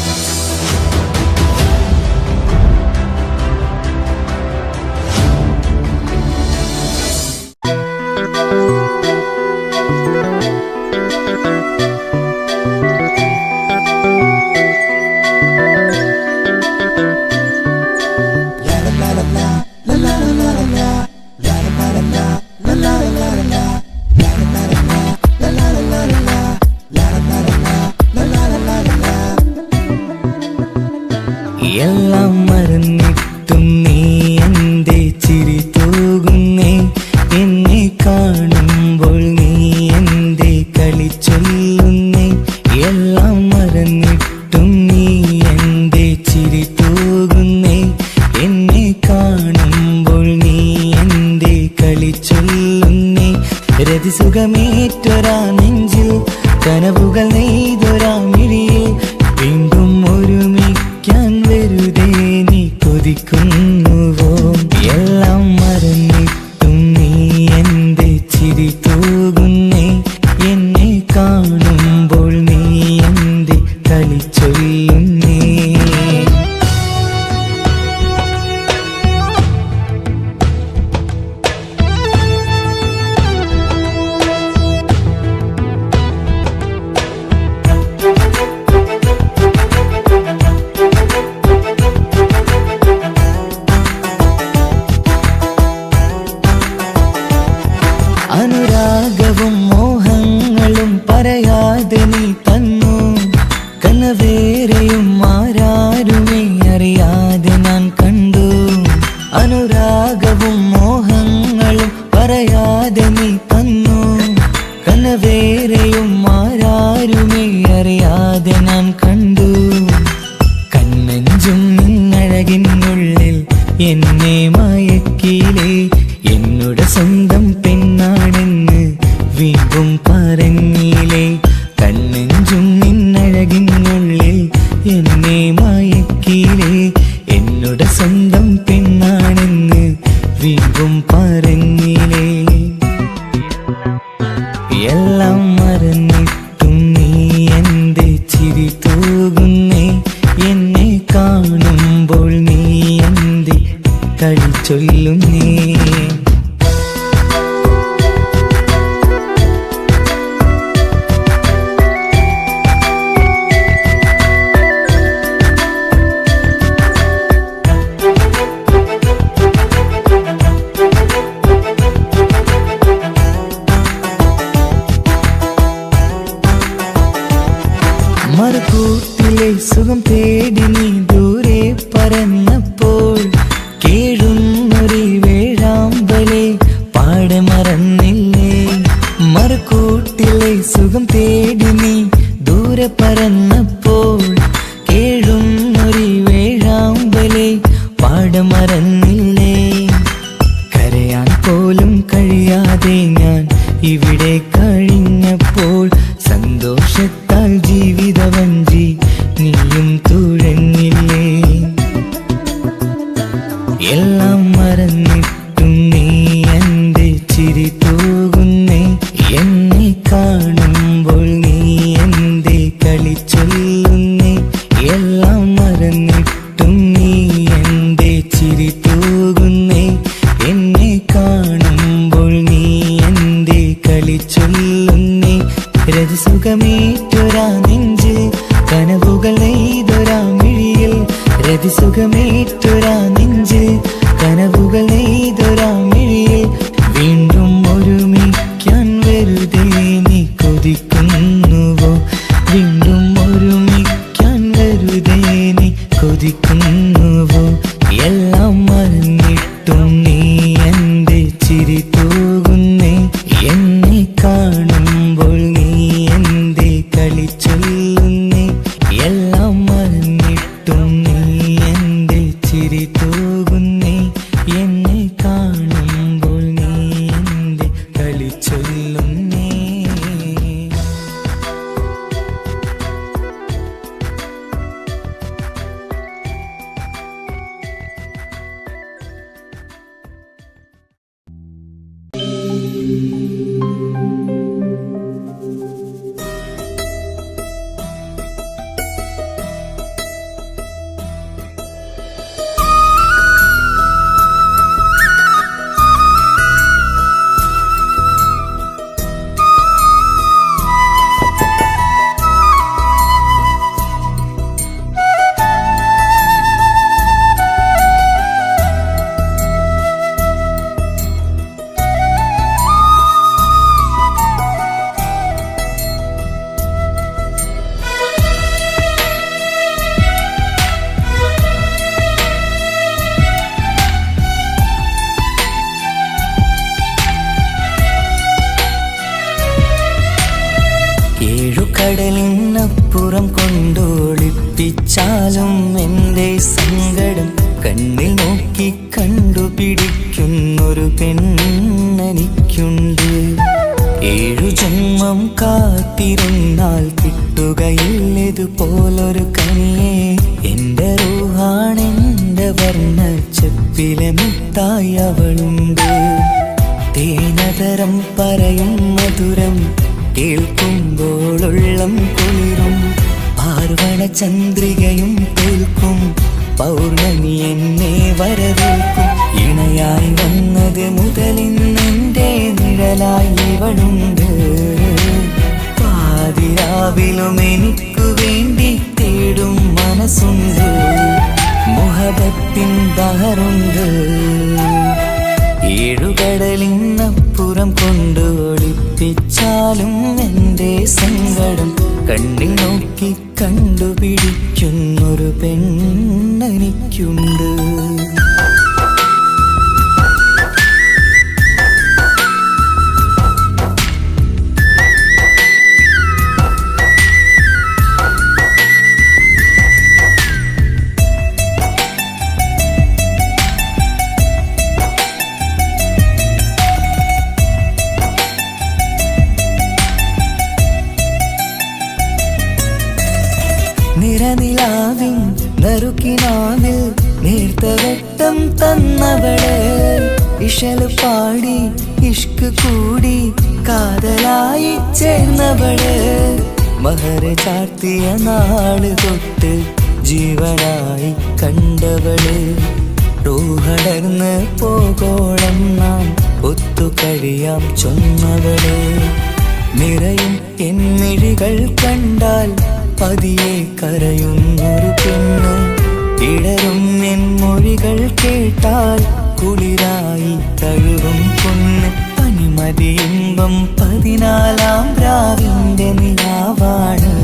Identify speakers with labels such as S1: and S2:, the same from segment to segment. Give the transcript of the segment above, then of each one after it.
S1: എല്ലാം എല്ലാം മറന്നിട്ടും പറഞ്ഞില്ലേ കണ്ണഞ്ചും നിന്നഴകിനുള്ളിൽ എന്നെ മയക്കിലേ എന്നോട് സ്വന്തം പെണ്ണാണെന്ന് വീണ്ടും പറഞ്ഞില്ലേ. എല്ലാം മറന്നിട്ടും നീ എന്റെ ചിരി തൂകുന്നേ. എന്നെ കാണുമ്പോൾ നീ എന്റെ കളി സുഖം തേടി നീ ദൂരെ പരന്നപ്പോൾ കേഴുന്നൊരു വേഴാമ്പലെ പാടെ മറന്നില്ലേ? മറുകൂട്ടിലെ സുഖം തേടി നീ ദൂരെ പരന്നപ്പോൾ കേഴുന്നൊരു വേഴാമ്പലെ പാടെ മറന്നില്ലേ? ചിരി തൂകുന്നേ. എന്നെ കാണുമ്പോൾ നീ എന്റെ കളി ചൊല്ലുന്നേ? എല്ലാം മറന്നിട്ടും നീ എന്റെ ചിരി തൂകുന്നേ. എന്നെ കാണുമ്പോൾ നീ എന്റെ കളി ചൊല്ലുന്നേ? രതിസുഖമേറ്റൊരാ നെഞ്ച് കനവുകൾ നെയ്തൊരാ മിഴിയിൽ. രതിസുഖമേറ്റൊരാ ഒളിപ്പിച്ചാലും എന്റെ സങ്കടം കണ്ണിൽ നോക്കി കണ്ടുപിടിക്കുന്നൊരു പെണ്ണെനിക്കുണ്ട്. ഏഴു ജന്മം കാത്തിരുന്നാൽ കിട്ടുകയില്ലതുപോലൊരു കനിയെ. എന്റെ റൂഹാണെന്റെ വർണ ചെപ്പിലെ മുത്തായി അവളുണ്ട്. തേനതരം പറയും മധുരം കേൾക്കുമ്പോളുള്ളം കുളിരും. പാർവണ ചന്ദ്രികയും കേൾക്കും പൗർണമി എന്നെ വരവേൽക്കും. ഇണയായി വന്നത് മുതലിന്നെന്റെ നിഴലായി ഇവളുണ്ട്. പാതിരാവിലും എനിക്കു വേണ്ടി തേടും മനസ്സുണ്ട്. മുഹബത്തിൻ ദഹറുണ്ട്. ഏഴുകടലിന്നപ്പുറം കൊണ്ട് ഒളിപ്പിച്ചാലും എന്റെ സങ്കടം കണ്ണിൽ നോക്കി കണ്ടുപിടിക്കുന്നൊരു പെണ്ണെനിക്കുണ്ട്. നറുക്കിനാവിൽ നേർത്ത വെട്ടം തന്നവളെ. ഇഷൽ പാടി ഇഷ്ക് കൂടി കാതലായി ചേർന്നവളെ. മഹര ചാർത്തിയ നാൾ തൊട്ട് ജീവനായി കണ്ടവൾ. റൂഹടർന്ന് പോകോളം നാം ഒത്തു കഴിയാം ചൊന്നവൾ. നിറയും എന്നിഴികൾ കണ്ടാൽ പതിയെ കരയുന്നൊരു പെണ്ണ്. ഇടരും എൻ മൊഴികൾ കേട്ടാൽ കുളിരായി തഴുകും പൊന്ന്. പനിമതി ഇമ്പം പതിനാലാം രാവിന്റെ നിലാവാണ്.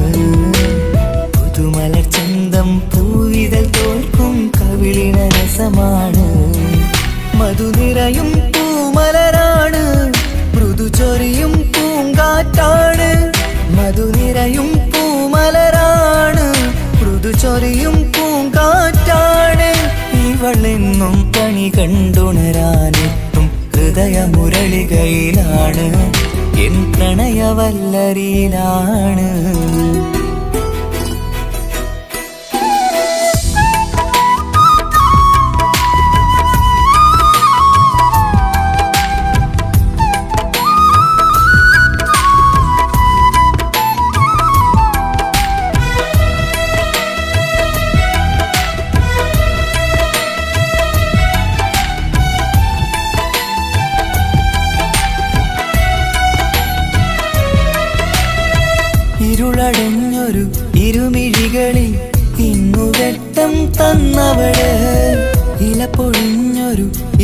S1: പുതുമല ചന്തം പൂവിതൽ തോൽക്കും കവിളിന രസമാണ്. മധുനിറയും കണ്ടുണരാനെത്തും ഹൃദയമുരളികയിലാണ്. എൻ പ്രണയവല്ലരിയിലാണ്.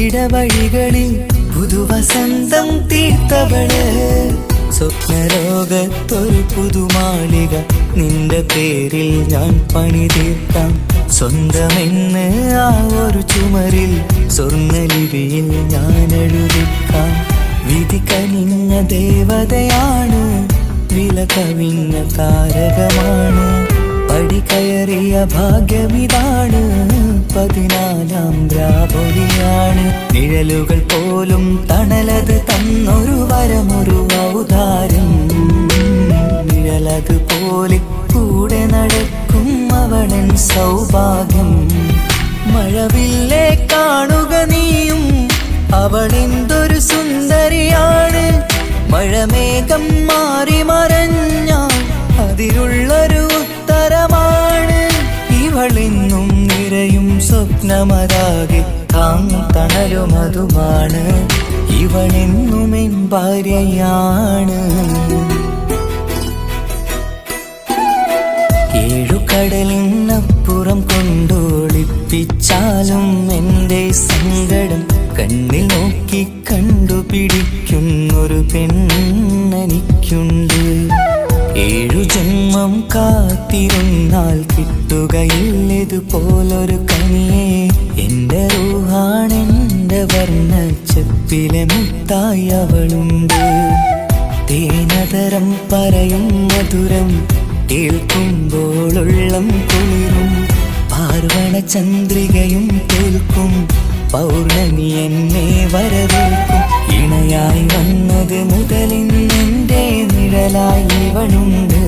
S1: ഇടവഴികളിൽ പുതുവസന്തം തീർത്തവൾ. സ്വപ്നരോഗത്തൊരു പുതുമാളിക നിന്റെ പേരിൽ ഞാൻ പണി തീർക്കാം. സ്വന്തമെന്ന് ആ ഒരു ചുമരിൽ സ്വർണലിപിയിൽ ഞാൻ എഴുതിക്കാം. വിധി കനിഞ്ഞ ദേവതയാണ് വില കവിഞ്ഞ താരകമാണ്. പടി കയറിയ ഭാഗ്യമിതാണ്. പതിനാലാം ദ്രാപൊലിയാണ് നിഴലുകൾ പോലും തണലത് തന്നൊരു വരമൊരു ഔദാരം നിഴലത് പോലെ കൂടെ നടക്കും അവളൻ സൗഭാഗ്യം. മഴവില്ലേ കാണുക നീയും അവളെന്തൊരു സുന്ദരിയാണ്. മഴമേഘം മാറി മറഞ്ഞാൽ സ്വപ്നമതാകെ താങ്ങും തണലുമതുമാണ് ഇവളെന്നും എൻ ഭാര്യയാണ്. ഏഴുകടലിനപ്പുറം കൊണ്ടോളിപ്പിച്ചാലും എന്റെ സങ്കടം കണ്ണിൽ നോക്കി കണ്ടുപിടിക്കുന്നൊരു പെണ്ണനിക്കുണ്ട്. ഏഴു ജന്മം കാത്തിരുന്നാൽ കിട്ടുകയില്ലതുപോലൊരു കനിയെ ചെപ്പിലെ മുത്തായി അവളുണ്ട്. തേനതരം പറയും മധുരം കേൾക്കുമ്പോളുള്ളം കുളിരും. പാർവണ ചന്ദ്രികയും കേൾക്കും പൗർണമി എന്നെ വരവേൽക്കും. ഇണയായി വന്നത് മുതലിന്നെന്റെ നിഴലായി ഇവളുണ്ട്.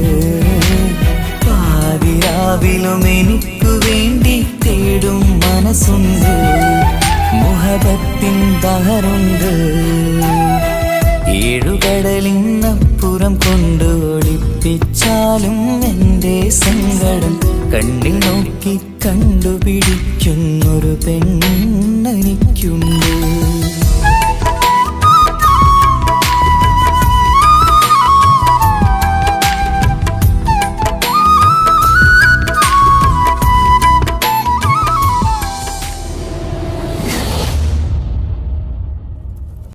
S1: പാതിരാവിലും എനിക്കു വേണ്ടി തേടും മനസ്സുണ്ട്. മുഹബത്തിൻ ദഹറുണ്ട് ഏഴുകടലിന്നപ്പുറം കൊണ്ട് ഒളിപ്പിച്ചാലും എന്റെ സങ്കടം കണ്ണിൽ നോക്കി കണ്ടുപിടിക്കുന്നൊരു പെണ്ണെനിക്കുണ്ട്.